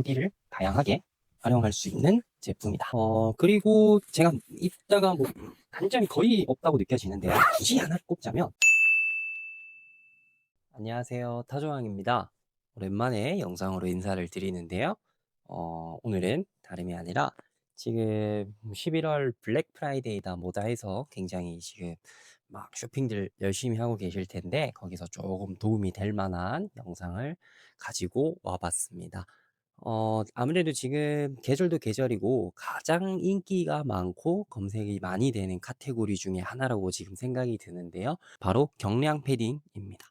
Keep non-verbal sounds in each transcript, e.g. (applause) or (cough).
후디를 다양하게 활용할 수 있는 제품이다. 어, 그리고 제가 입다가 뭐 단점이 거의 없다고 느껴지는데요. 굳이 하나 꼽자면 안녕하세요. 타조왕입니다. 오랜만에 영상으로 인사를 드리는데요. 어, 오늘은 다름이 아니라 지금 11월 블랙 프라이데이다 뭐다 해서 굉장히 지금 막 쇼핑들 열심히 하고 계실 텐데 거기서 조금 도움이 될 만한 영상을 가지고 와봤습니다. 어, 아무래도 지금 계절도 계절이고 가장 인기가 많고 검색이 많이 되는 카테고리 중에 하나라고 지금 생각이 드는데요. 바로 경량 패딩입니다.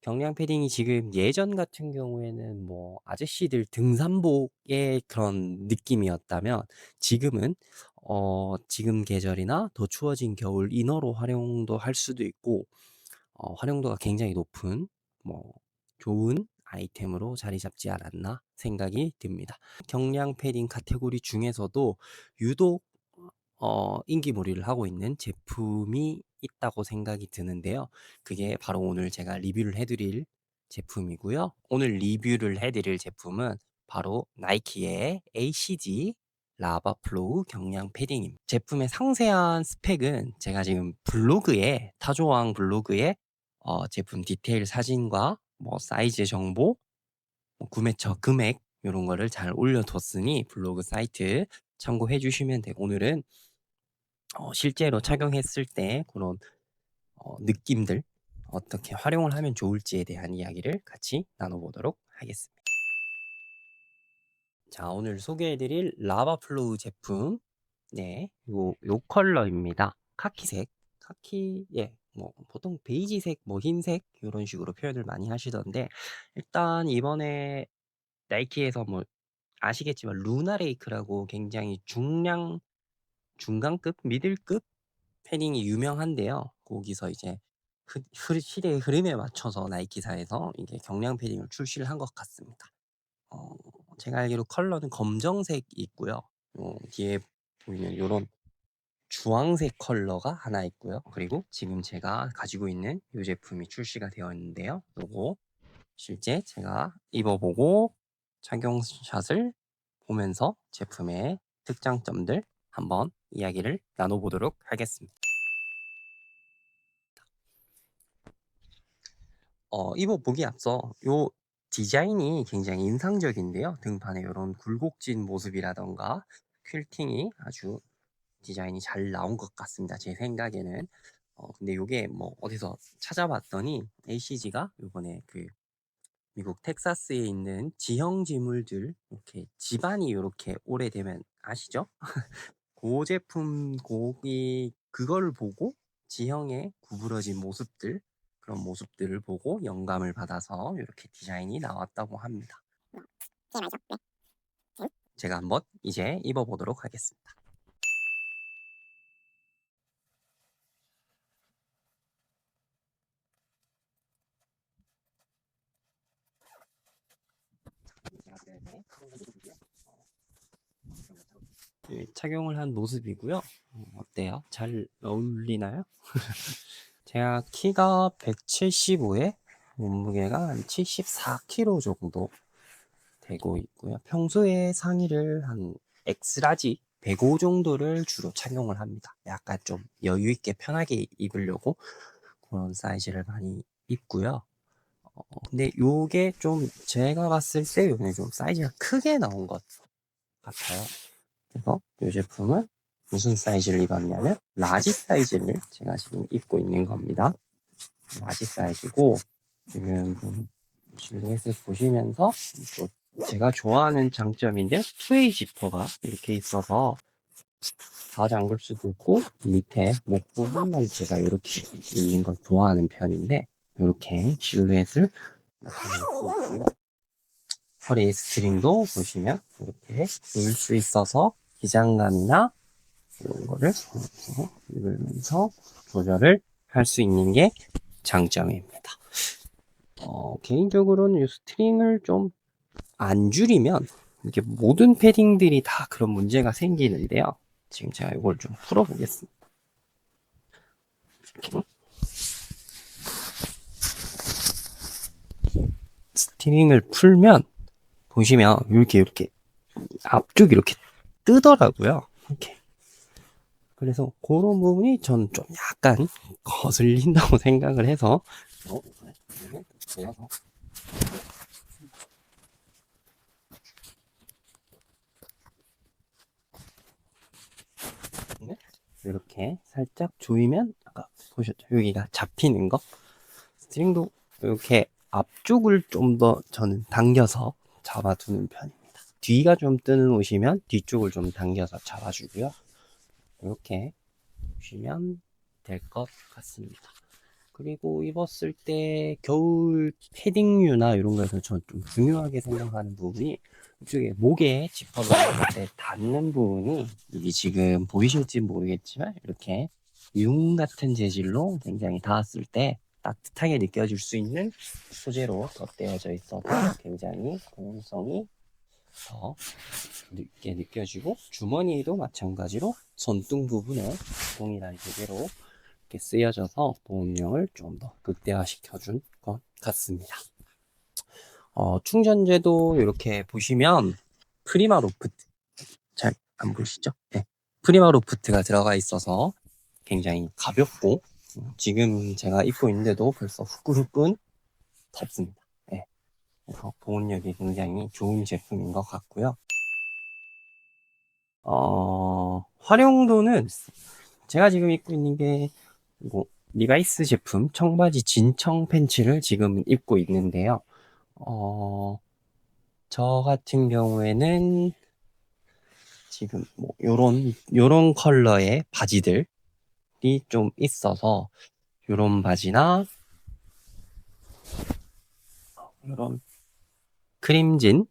경량 패딩이 지금 예전 같은 경우에는 뭐 아저씨들 등산복의 그런 느낌이었다면 지금은 어, 지금 계절이나 더 추워진 겨울 이너로 활용도 할 수도 있고 어, 활용도가 굉장히 높은 뭐 좋은 아이템으로 자리 잡지 않았나 생각이 듭니다. 경량 패딩 카테고리 중에서도 유독 어, 인기몰이를 하고 있는 제품이 있다고 생각이 드는데요. 그게 바로 오늘 제가 리뷰를 해드릴 제품이고요. 오늘 리뷰를 해드릴 제품은 바로 나이키의 ACG 라바 플로우 경량 패딩입니다. 제품의 상세한 스펙은 제가 지금 블로그에 타조왕 블로그에 어, 제품 디테일 사진과 뭐 사이즈 정보, 뭐 구매처 금액 이런 거를 잘 올려뒀으니 블로그 사이트 참고해 주시면 되고 오늘은 어, 실제로 착용했을 때 그런 어, 느낌들 어떻게 활용을 하면 좋을지에 대한 이야기를 같이 나눠보도록 하겠습니다. 자, 오늘 소개해드릴 라바플로우 제품, 네, 요, 요 컬러입니다. 카키색, 카키, 예, 뭐 보통 베이지색, 뭐 흰색 이런 식으로 표현을 많이 하시던데 일단 이번에 나이키에서 뭐 아시겠지만 루나레이크라고 굉장히 중량 중간급, 미들급 패딩이 유명한데요. 거기서 이제 흐, 흐, 시대의 흐름에 맞춰서 나이키사에서 이게 경량 패딩을 출시를 한 것 같습니다. 어, 제가 알기로 컬러는 검정색이 있고요. 요 뒤에 보이는 이런 주황색 컬러가 하나 있고요. 그리고 지금 제가 가지고 있는 이 제품이 출시가 되어 있는데요. 요거 실제 제가 입어보고 착용샷을 보면서 제품의 특장점들 한번 이야기를 나눠보도록 하겠습니다. 어, 입어보기 앞서 요 디자인이 굉장히 인상적인데요. 등판에 이런 굴곡진 모습이라던가 퀼팅이 아주 디자인이 잘 나온 것 같습니다. 제 생각에는. 어, 근데 요게 뭐 어디서 찾아봤더니 ACG가 요번에 그 미국 텍사스에 있는 지형 지물들 이렇게 집안이 이렇게 오래되면 아시죠? (laughs) 그 제품 고기 그걸 보고 지형의 구부러진 모습들 그런 모습들을 보고 영감을 받아서 이렇게 디자인이 나왔다고 합니다. 제가 한번 이제 입어보도록 하겠습니다. 착용을 한 모습이고요. 어, 어때요? 잘 어울리나요? (laughs) 제가 키가 175에 몸무게가 한 74kg 정도 되고 있고요. 평소에 상의를 한 엑스라지 105 정도를 주로 착용을 합니다. 약간 좀 여유 있게 편하게 입으려고 그런 사이즈를 많이 입고요. 어, 근데 요게 좀 제가 봤을 때 요게 좀 사이즈가 크게 나온 것 같아요. 그래서 이 제품은 무슨 사이즈를 입었냐면 라지 사이즈를 제가 지금 입고 있는 겁니다. 라지 사이즈고 지금 실루엣을 보시면서 또 제가 좋아하는 장점인데 투웨이 지퍼가 이렇게 있어서 다 잠글 수도 있고 밑에 목 부분만 제가 이렇게 있는 걸 좋아하는 편인데 이렇게 실루엣을 나타내고 있고요. 허리 스트링도 보시면 이렇게 놓을 수 있어서 기장감이나 이런 거를 이렇게 입으면서 조절을 할 수 있는 게 장점입니다. 어, 개인적으로는 이 스트링을 좀 안 줄이면 이렇게 모든 패딩들이 다 그런 문제가 생기는데요. 지금 제가 이걸 좀 풀어보겠습니다. 이렇게. 스트링을 풀면 보시면 이렇게 이렇게 앞쪽이 이렇게 뜨더라고요. 이렇게. 그래서 그런 부분이 전 좀 약간 거슬린다고 (laughs) 생각을 해서 이렇게 살짝 조이면 아까 보셨죠? 여기가 잡히는 거 스트링도 이렇게 앞쪽을 좀 더 저는 당겨서 잡아두는 편입니다. 뒤가 좀 뜨는 옷이면 뒤쪽을 좀 당겨서 잡아주고요. 이렇게 보시면 될 것 같습니다. 그리고 입었을 때 겨울 패딩류나 이런 거에서 전 좀 중요하게 생각하는 부분이 이쪽에 목에 지퍼를 닿는 부분이 이게 지금 보이실지 모르겠지만 이렇게 융 같은 재질로 굉장히 닿았을 때 따뜻하게 느껴질 수 있는 소재로 덧대어져 있어서 굉장히 공용성이 더 늦게 느껴지고 주머니도 마찬가지로 손등 부분에 동일한 재질로 이렇게 쓰여져서 보온력을 좀 더 극대화시켜준 것 같습니다. 어, 충전재도 이렇게 보시면 프리마 로프트 잘 안 보이시죠? 네. 프리마 로프트가 들어가 있어서 굉장히 가볍고 지금 제가 입고 있는데도 벌써 후끈후끈 덥습니다. 네. 그래서 보온력이 굉장히 좋은 제품인 것 같고요. 어, 활용도는 제가 지금 입고 있는 게 뭐, 리바이스 제품 청바지 진청 팬츠를 지금 입고 있는데요. 어, 저 같은 경우에는 지금 뭐 요런 요런 컬러의 바지들이 좀 있어서 요런 바지나 요런 크림진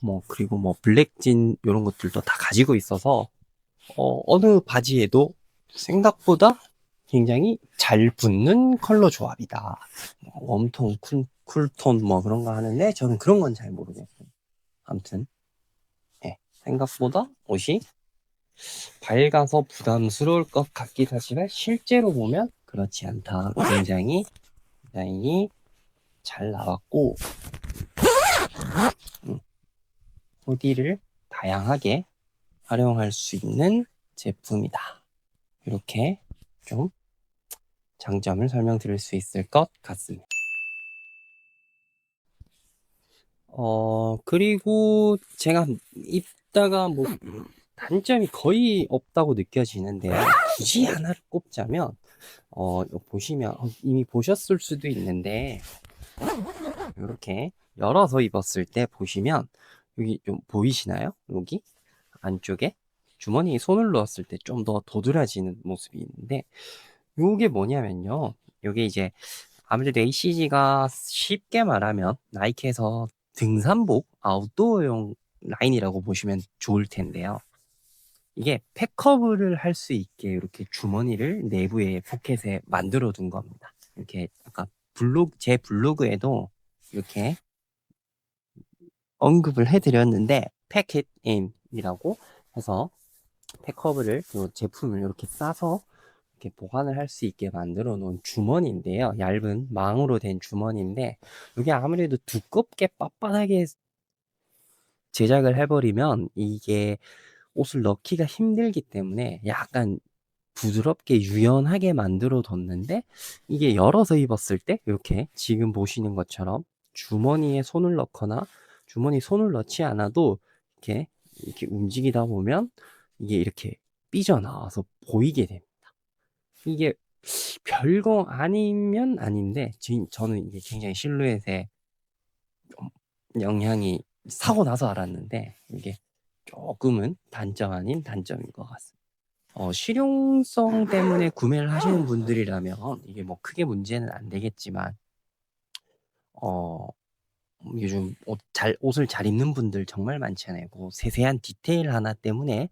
뭐 그리고 뭐 블랙진 요런 것들도 다 가지고 있어서 어, 어느 바지에도 생각보다 굉장히 잘 붙는 컬러 조합이다. 뭐 웜톤, 쿨, 쿨톤 뭐 그런 거 하는데 저는 그런 건 잘 모르겠어요. 아무튼 예, 생각보다 옷이 밝아서 부담스러울 것 같긴 하지만 실제로 보면 그렇지 않다. 굉장히 굉장히 잘 나왔고 음, 후디를 다양하게 활용할 수 있는 제품이다. 이렇게 좀 장점을 설명드릴 수 있을 것 같습니다. 어, 그리고 제가 입 다가 뭐 단점이 거의 없다고 느껴지는데요. 굳이 하나를 꼽자면, 어, 보시면, 어, 이미 보셨을 수도 있는데, 이렇게 열어서 입었을 때 보시면, 여기 좀 보이시나요? 여기 안쪽에 주머니에 손을 넣었을 때 좀 더 도드라지는 모습이 있는데, 요게 뭐냐면요. 요게 이제 아무래도 ACG가 쉽게 말하면 나이키에서 등산복 아웃도어용 라인이라고 보시면 좋을 텐데요. 이게 팩커브를 할 수 있게 이렇게 주머니를 내부에 포켓에 만들어 둔 겁니다. 이렇게 아까 블로그 제 블로그에도 이렇게 언급을 해드렸는데 패킷 인이라고 해서 팩커브를 이 제품을 이렇게 싸서 이렇게 보관을 할 수 있게 만들어 놓은 주머니인데요. 얇은 망으로 된 주머니인데 이게 아무래도 두껍게 빳빳하게 제작을 해버리면 이게 옷을 넣기가 힘들기 때문에 약간 부드럽게 유연하게 만들어 뒀는데 이게 열어서 입었을 때 이렇게 지금 보시는 것처럼 주머니에 손을 넣거나 주머니 손을 넣지 않아도 이렇게 이렇게 움직이다 보면 이게 이렇게 삐져나와서 보이게 됩니다. 이게 별거 아니면 아닌데 저는 이게 굉장히 실루엣에 좀 영향이 사고 나서 알았는데 이게 조금은 단점 아닌 단점인 것 같습니다. 어, 실용성 때문에 구매를 하시는 분들이라면 이게 뭐 크게 문제는 안 되겠지만 어, 요즘 옷 잘, 옷을 잘 입는 분들 정말 많잖아요. 그 세세한 디테일 하나 때문에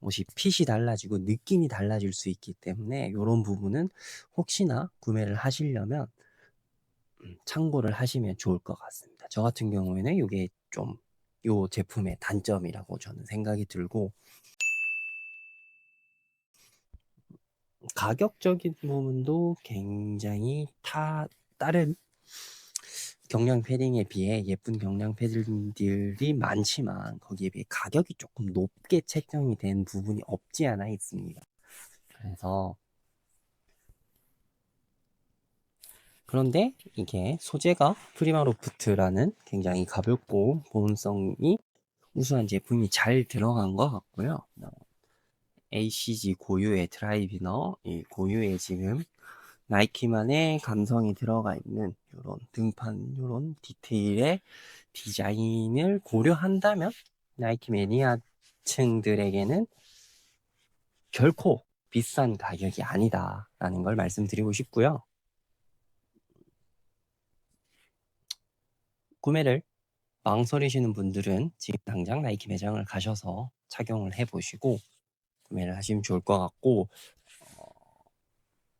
옷이 핏이 달라지고 느낌이 달라질 수 있기 때문에 이런 부분은 혹시나 구매를 하시려면 음, 참고를 하시면 좋을 것 같습니다. 저 같은 경우에는 이게 좀이 제품의 단점이라고 저는 생각이 들고 가격적인 부분도 굉장히 타 다른 경량 패딩에 비해 예쁜 경량 패딩들이 많지만 거기에 비해 가격이 조금 높게 책정이 된 부분이 없지 않아 있습니다. 그래서 그런데 이게 소재가 프리마로프트라는 굉장히 가볍고 보온성이 우수한 제품이 잘 들어간 것 같고요. 어, ACG 고유의 드라이비너, 이 고유의 지금 나이키만의 감성이 들어가 있는 이런 등판, 이런 디테일의 디자인을 고려한다면 나이키 매니아층들에게는 결코 비싼 가격이 아니다라는 걸 말씀드리고 싶고요. 구매를 망설이시는 분들은 지금 당장 나이키 매장을 가셔서 착용을 해보시고 구매를 하시면 좋을 것 같고 어,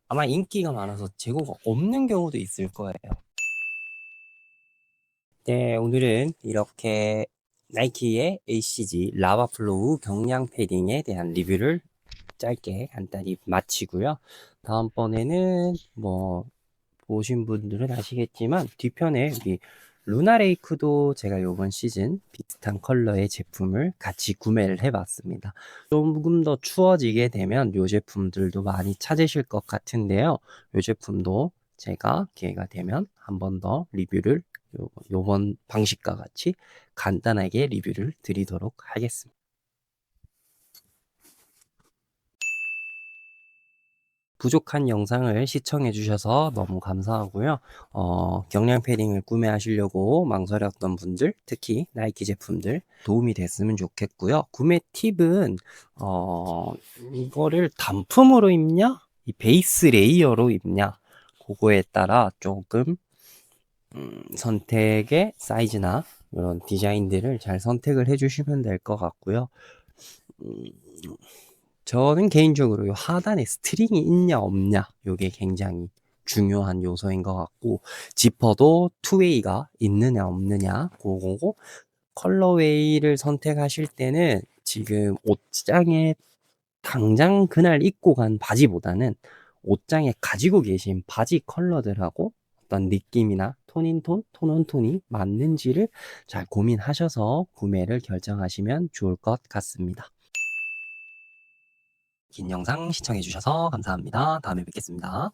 아마 인기가 많아서 재고가 없는 경우도 있을 거예요. 네, 오늘은 이렇게 나이키의 ACG 라바 플로우 경량 패딩에 대한 리뷰를 짧게 간단히 마치고요. 다음번에는 뭐 보신 분들은 아시겠지만 뒤편에 여기 루나레이크도 제가 이번 시즌 비슷한 컬러의 제품을 같이 구매를 해봤습니다. 조금 더 추워지게 되면 이 제품들도 많이 찾으실 것 같은데요. 이 제품도 제가 기회가 되면 한 번 더 리뷰를 요, 요번 방식과 같이 간단하게 리뷰를 드리도록 하겠습니다. 부족한 영상을 시청해 주셔서 너무 감사하고요. 어, 경량 패딩을 구매하시려고 망설였던 분들, 특히 나이키 제품들 도움이 됐으면 좋겠고요. 구매 팁은 어, 이거를 단품으로 입냐? 이 베이스 레이어로 입냐? 그거에 따라 조금 음, 선택의 사이즈나 이런 디자인들을 잘 선택을 해주시면 될 것 같고요. 음, 저는 개인적으로 요 하단에 스트링이 있냐 없냐 요게 굉장히 중요한 요소인 것 같고 지퍼도 투웨이가 있느냐 없느냐 그거고 컬러웨이를 선택하실 때는 지금 옷장에 당장 그날 입고 간 바지보다는 옷장에 가지고 계신 바지 컬러들하고 어떤 느낌이나 톤인톤, 톤온톤이 맞는지를 잘 고민하셔서 구매를 결정하시면 좋을 것 같습니다. 긴 영상 시청해주셔서 감사합니다. 다음에 뵙겠습니다.